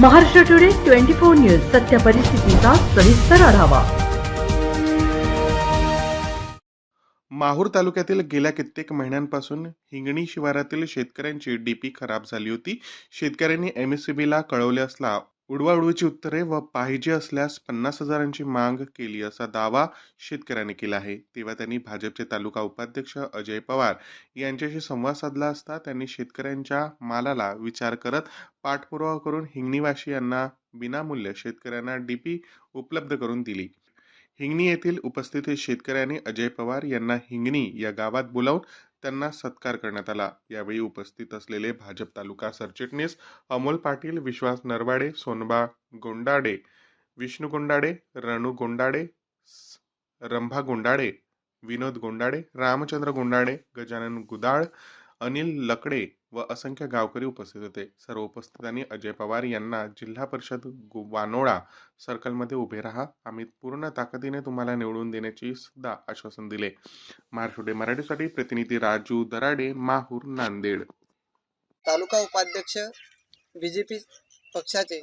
Maharashtra today twenty four news सत्य परिस्थितीचा सविस्तर आढावा. माहूर तालुक्यातील गेल्या कित्येक महिन्यांपासून हिंगणी शिवारातील शेतकऱ्यांची डीपी खराब झाली होती. शेतकऱ्यांनी एम एस कळवले असला उडवाउडवीची उत्तरे व पाहिजे असल्यास पन्नास हजारांची माग केली असा दावा शेतकऱ्यांनी केला आहे. तेव्हा त्यांनी भाजपचे तालुका उपाध्यक्ष अजय पवार यांच्याशी संवाद साधला असता त्यांनी शेतकऱ्यांच्या मालाला विचार करत पाठपुरावा करून हिंगणीवाशी यांना विनामूल्य शेतकऱ्यांना डीपी उपलब्ध करून दिली. हिंगणी येथील उपस्थित शेतकऱ्यांनी अजय पवार यांना हिंगणी या गावात बोलावून त्यांना सत्कार करण्यात आला. यावेळी उपस्थित असलेले भाजप तालुका सरचिटणीस अमोल पाटील विश्वास नरवाडे सोनबा गोंडाडे विष्णू गोंडाडे रणू गोंडाडे स- रंभा गोंडाडे विनोद गोंडाडे रामचंद्र गोंडाडे गजानन गुदाळ अनिल लकडे व असंख्य गावकरी उपस्थित होते. सर्व उपस्थितांनी अजय पवार यांना जिल्हा परिषद वानोळा सर्कलमध्ये उभे राहा. आम्ही पूर्ण ताकदीने तुम्हाला निवडून देण्याची सुद्धा आश्वासन दिले. महाराष्ट्र मराठीसाठी प्रतिनिधी राजू दराडे माहूर नांदेड. तालुका उपाध्यक्ष बी जे पी पक्षाचे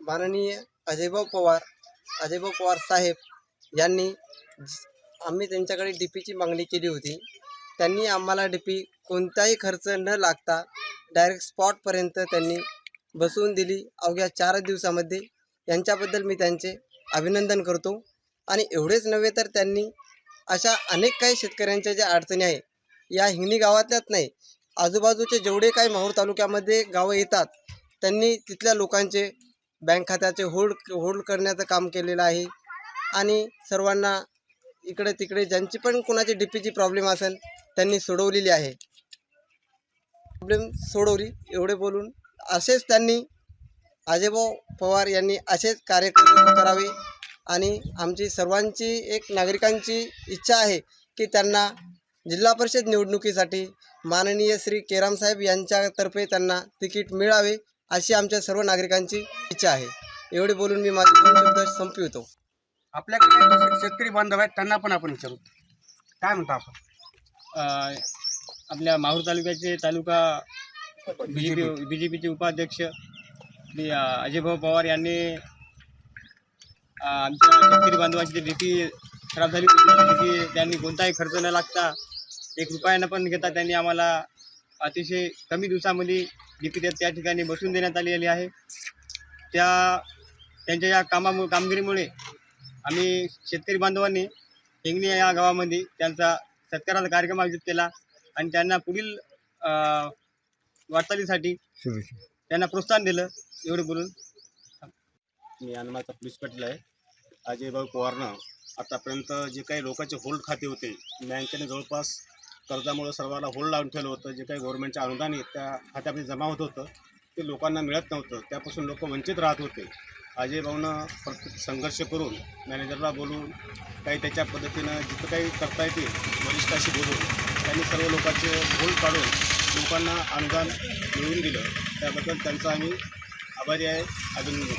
माननीय अजयभाऊ पवार अजयभाऊ पवार साहेब यांनी आम्ही त्यांच्याकडे डी पीची मागणी केली होती. त्यांनी आम्हाला डी पी कोणताही खर्च न लागता डायरेक्ट स्पॉटपर्यंत त्यांनी बसवून दिली. अवघ्या चार दिवसामध्ये यांच्याबद्दल मी त्यांचे अभिनंदन करतो. आणि एवढेच नव्हे तर त्यांनी अशा अनेक काही शेतकऱ्यांच्या ज्या अडचणी आहे या हिंगणी गावातल्याच नाही आजूबाजूचे जेवढे काही माहूर तालुक्यामध्ये गावं येतात त्यांनी तिथल्या लोकांचे बँक खात्याचे होल्ड होल्ड करण्याचं काम केलेलं आहे. आणि सर्वांना इकडे तिकडे ज्यांची पण कोणाची डी पीची प्रॉब्लेम असेल त्यांनी सोडवलेली आहे. प्रॉब्लेम सोडवली एवढे बोलून असेच त्यांनी अजयभाऊ पवार यांनी असेच कार्यक्रम करावे आणि आमची सर्वांची एक नागरिकांची इच्छा आहे की त्यांना जिल्हा परिषद निवडणुकीसाठी माननीय श्री केरामसाहेब यांच्यातर्फे त्यांना तिकीट मिळावे अशी आमच्या सर्व नागरिकांची इच्छा आहे. एवढे बोलून मी माझे शब्द संपवितो. आपल्याकडे शेतकरी बांधव आहेत त्यांना पण आपण विचारू. काय म्हणता आपण? आपल्या माहूर तालुक्याचे तालुका B J P B J पीचे उपाध्यक्ष अजयभाऊ पवार यांनी आमच्या शेतकरी बांधवाची डी पी खराब झाली होती त्यांनी कोणताही खर्च न लागता एक रुपयानं पण घेता त्यांनी आम्हाला अतिशय कमी दिवसामध्ये डी पी त्या ठिकाणी बसून देण्यात आलेली आहे. त्या त्यांच्या या कामामु कामगिरीमुळे आम्ही शेतकरी बांधवांनी हिंगणी या गावामध्ये त्यांचा सत्काराचा कार्यक्रम आयोजित केला आणि त्यांना पुढील अ, वाटचालीसाठी त्यांना प्रोत्साहन दिलं. एवढं बोलून. मी अनमाचा पोलीस पाटील आहे. अजयभाऊ पवारनं आतापर्यंत जे काही लोकांचे होल्ड खाते होते बँकेने जवळपास कर्जामुळे सर्वांना होल्ड लावून ठेवलं होतं. जे काही गव्हर्नमेंटचे अनुदान आहे त्या खात्यामध्ये जमा होत होतं. ते लोकांना मिळत नव्हतं. त्यापासून लोक वंचित राहत होते. अजय भाऊनं प्रत्येक संघर्ष करून मॅनेजरला बोलून काही त्याच्या पद्धतीनं जिथं काही करता येतील वरिष्ठाशी बोलून त्यांनी सर्व लोकांचे बोल काढून लोकांना अनुदान मिळवून दिलं. त्याबद्दल त्यांचा आम्ही आभारी आहे. अभिनंदन.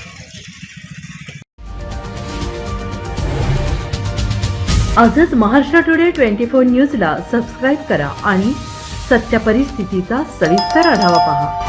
आजच महाराष्ट्र टुडे ट्वेंटी फोर न्यूजला सबस्क्राईब करा आणि सत्य परिस्थितीचा सविस्तर आढावा पहा.